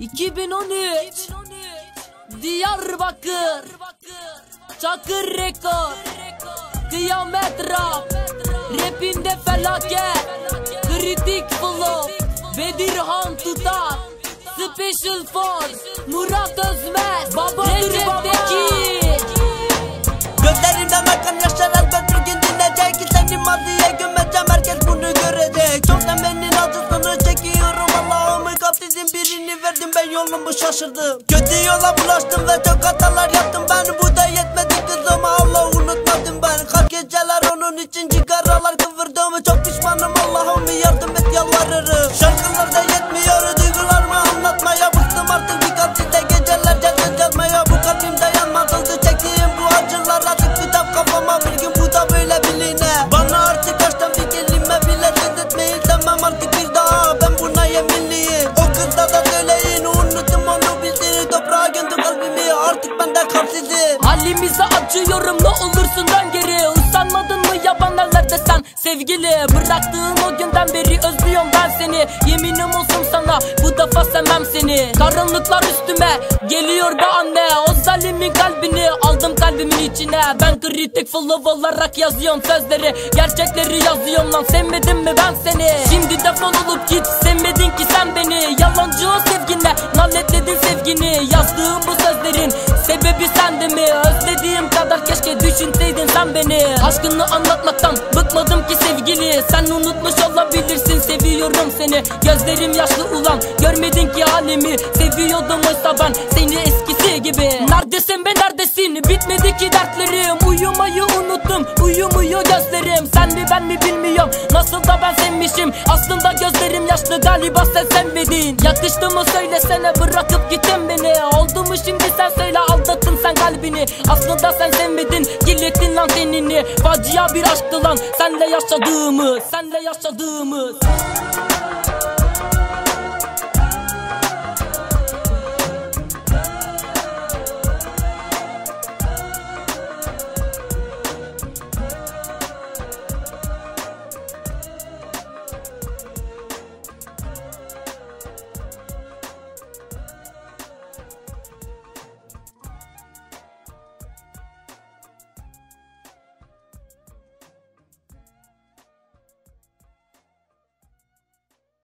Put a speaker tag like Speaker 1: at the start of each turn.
Speaker 1: 2013 Diyarbakır. Çakır rekor. Kıyamet rap. Rapinde felaket. Kritik flow. Bedirhan tutar. Special Force. Murat Özmez Baba Recep Bekir
Speaker 2: verdim ben yolumu şaşırdım. Kötü yola bulaştım ve çok hatalar yaptım. Ben Bu da bende kalpsizim
Speaker 1: Halimize acıyorum ne olursun dön geri. Usanmadın mı yaban ellerde sen? Sevgili Bıraktığın o günden beri özlüyorum ben seni. Yeminim olsun sana bu defa sevmem seni. Karanlıklar üstüme geliyor be anne. O zalimin kalbini aldım kalbimin içine. Ben kritik flow olarak yazıyorum sözleri. Gerçekleri yazıyorum lan sevmedim mi ben seni? Şimdi defol olup git sevmedin ki sen beni. Yalancı o sevginle lanetledin sevgini. Yazdığım bu sözlerin sebebi sende mi? Özlediğim kadar keşke düşünseydin sen beni. Aşkını anlatmaktan bıkmadım ki sevgili. Sen unutmuş olabilirsin seviyorum seni. Gözlerim yaşlı ulan görmedin ki halimi. Seviyordum oysa ben seni eskisi gibi. Neredesin be neredesin? Bitmedi ki dertlerim. Uyumayı unuttum uyumuyor gözlerim. Sen mi ben mi bilmiyorum. Nasıl da ben sevmişim. Aslında gözlerim yaşlı galiba sen sevmedin. Yakıştı mı söylesene bırakıp gittin beni. Oldu mu şimdi sen söyle kalbini Aslında sen sevmedin kirlettin lan tenini. Facia bir aşktı lan senle yaşadığımız Senle yaşadığımız